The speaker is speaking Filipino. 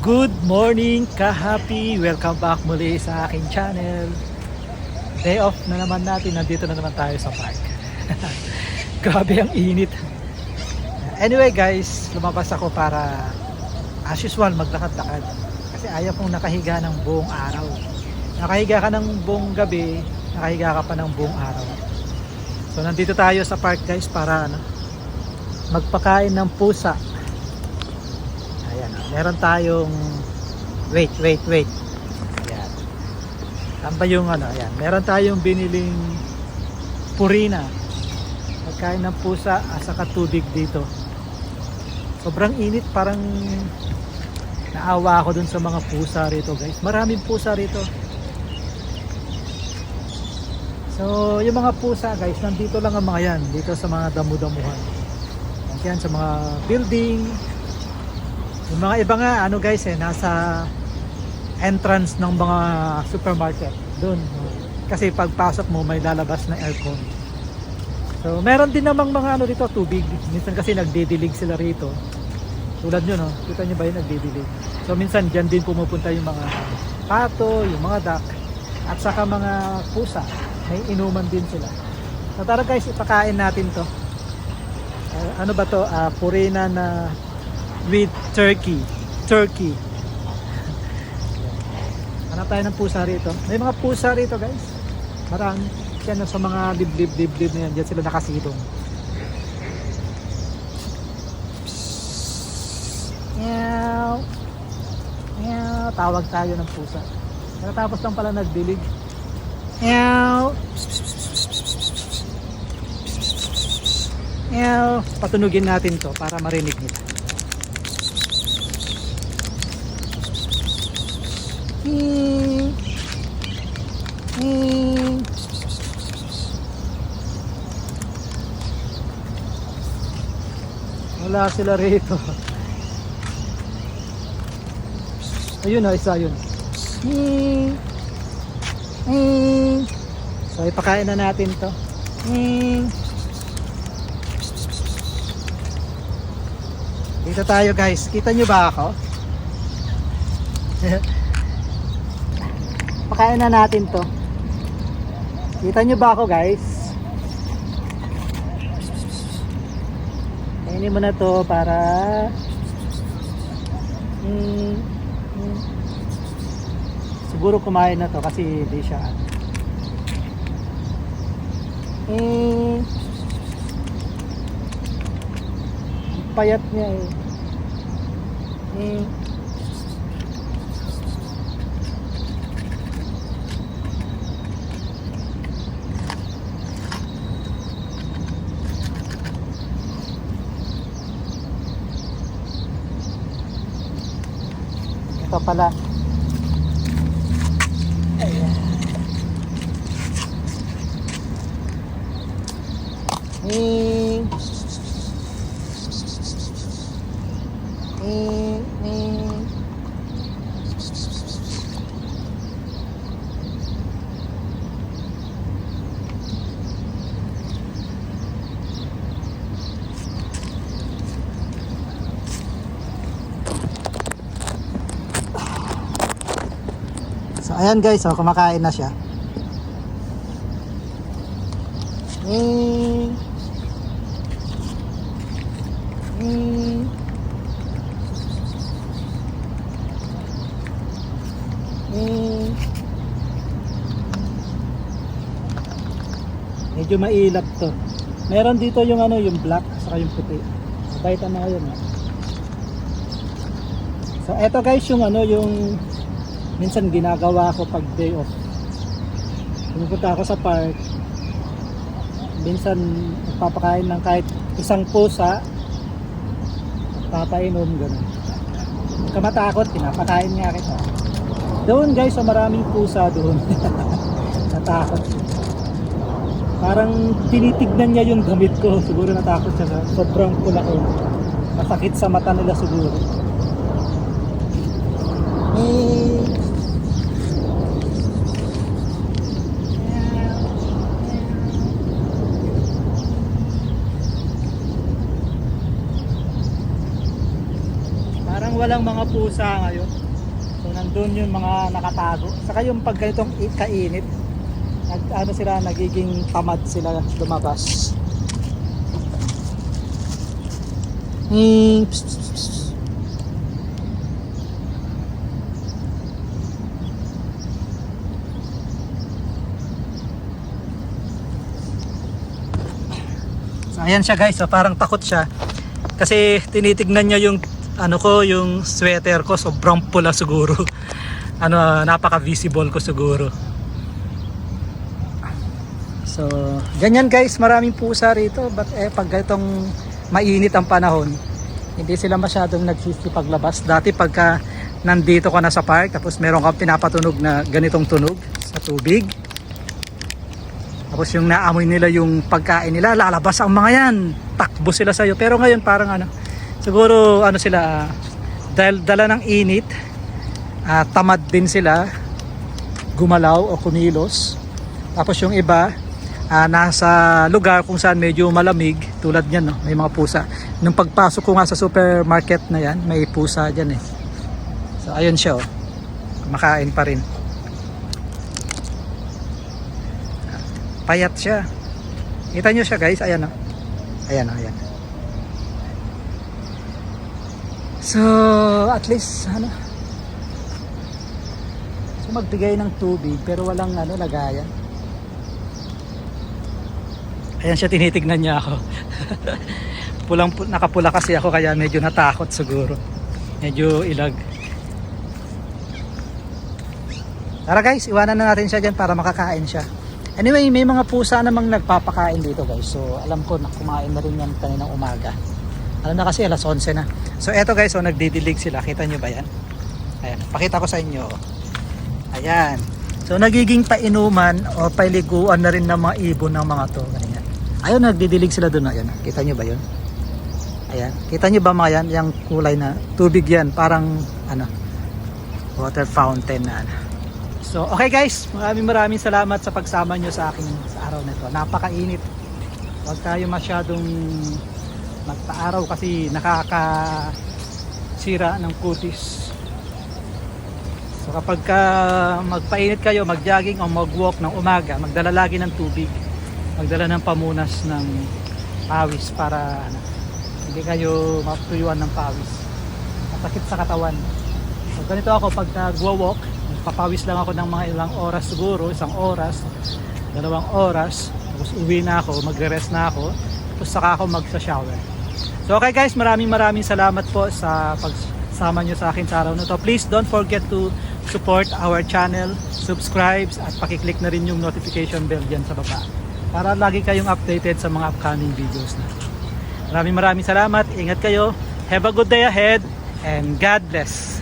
Good morning, ka-happy! Welcome back muli sa aking channel. Day off na naman natin, nandito na naman tayo sa park. Grabe ang init. Anyway guys, lumabas ako para as usual maglakad-lakad. Kasi ayaw kong nakahiga ng buong araw. Nakahiga ka ng buong gabi, nakahiga ka pa ng buong araw. So nandito tayo sa park guys para ano, magpakain ng pusa. Ayan, ah, meron tayong wait, wait, wait. Ayan. Saan ba yung ano? Ayan, meron tayong biniling purina. Pagkain ng pusa at saka tubig dito. Sobrang init, parang naawa ako dun sa mga pusa rito guys. Maraming pusa rito. So, yung mga pusa guys, nandito lang ang mga yan. Dito sa mga damu-damuhan. Yan sa mga building. Yung mga iba nga, ano guys eh, nasa entrance ng mga supermarket. Doon. Kasi pagpasok mo, may lalabas na aircon. So, meron din namang mga ano dito, tubig. Minsan kasi nagdidilig sila rito. Tulad nyo, no? Kita nyo ba yun, nagdidilig. So, minsan dyan din pumupunta yung mga pato, yung mga duck, at saka mga pusa. May inuman din sila. So, tara guys, ipakain natin to. Uh, ano ba to? Ah, purina na with turkey. Turkey. Hanap tayo ng pusa rito. May mga pusa rito guys. Marami. Yan sa mga liblib-liblib na yan. Diyan sila nakasilong. Meow. Meow. Tawag tayo ng pusa. Tapos lang pala nagdilig. Meow. Meow. Patunugin natin to para marinig nila. Wala sila rito. Ayun na, isa yun. Hmm. Hmm. So, ipakain na natin to. Hmm. Dito tayo guys. Kita nyo ba ako? Pakain na natin to. Kita nyo ba ako guys? Kainin mo na to para mm, mm. siguro kumain na to kasi di siya ano. mm, payat niya eh mm, ito pala Ayan. Mm. Mm, mm. So ayan guys, oh, kumakain na siya. Mm. Mm. Mm. Medyo mailap to. Meron dito yung ano, yung black saka yung puti. Mabait ang mga yun. ah. So eto guys yung ano, yung minsan ginagawa ko pag day off. Pumupunta ako sa park. Minsan nagpapakain ng kahit isang pusa. Papainom gano'n. Huwag ka matakot, pinapakain nga kita. Doon guys, so maraming pusa doon. Natakot. Parang tinitignan niya yung gamit ko. Siguro natakot siya. Sobrang pula ko. Masakit sa mata nila siguro. Parang wala walang mga pusa ngayon. So nandun yung mga nakatago. Saka yung pag ganitong kainit, nag, ano sila, nagiging tamad sila lumabas. Pss, pss. So ayan siya guys, so parang takot siya. Kasi tinitignan niya yung ano ko, yung sweater ko, sobrang pula siguro. ano, napaka-visible ko siguro. So, ganyan guys, maraming pusa rito. But eh, pag itong mainit ang panahon, hindi sila masyadong nagsisipaglabas. Dati pagka nandito ka na sa park, tapos meron kang pinapatunog na ganitong tunog sa tubig. Tapos yung naamoy nila yung pagkain nila, lalabas ang mga yan. Takbo sila sa'yo. Pero ngayon parang ano, siguro ano sila, ah, dahil dala ng init, ah, tamad din sila gumalaw o kumilos. Tapos yung iba, ah, nasa lugar kung saan medyo malamig, tulad niyan, no? may mga pusa. Nung pagpasok ko nga sa supermarket na yan, may pusa dyan eh. So ayun siya oh. Kumakain pa rin. Payat siya. Kita nyo siya guys, ayan oh. Ayan oh, ayan. So, at least, ano, so magbigay ng tubig pero walang ano, lagayan. Ayan siya, tinitignan niya ako. Pulang, pu- nakapula kasi ako kaya medyo natakot siguro. Medyo ilag. Tara guys, iwanan na natin siya dyan para makakain siya. Anyway, may mga pusa namang nagpapakain dito guys. So, alam ko na kumain na rin yan kaninang umaga. Alam na kasi alas 11 na. So, eto guys, so nagdidilig sila. Kita nyo ba yan? Ayan, pakita ko sa inyo. Ayan. So, nagiging painuman o pailiguan na rin ng mga ibon ng mga to. Ganyan. Ayun, nagdidilig sila doon. Ayan, kita nyo ba yun? Ayan. Kita nyo ba mga yan? Yung kulay na tubig yan. Parang, ano, water fountain na ano. So, okay guys, maraming maraming salamat sa pagsama nyo sa akin sa araw na ito. Napakainit. Huwag tayo masyadong magpa-araw kasi nakakasira ng kutis. So kapag ka magpainit kayo, mag-jogging o mag-walk ng umaga, magdala lagi ng tubig. Magdala ng pamunas ng pawis para ano, hindi kayo matuyuan ng pawis. Masakit sa katawan. So ganito ako pag nag-walk, papawis lang ako ng mga ilang oras siguro, isang oras, dalawang oras, tapos uwi na ako, magre-rest na ako, tapos saka ako magsa-shower. So okay guys, maraming maraming salamat po sa pagsama nyo sa akin sa araw na to. Please don't forget to support our channel, subscribe at pakiclick na rin yung notification bell dyan sa baba para lagi kayong updated sa mga upcoming videos na. Maraming maraming salamat, ingat kayo, have a good day ahead, and God bless.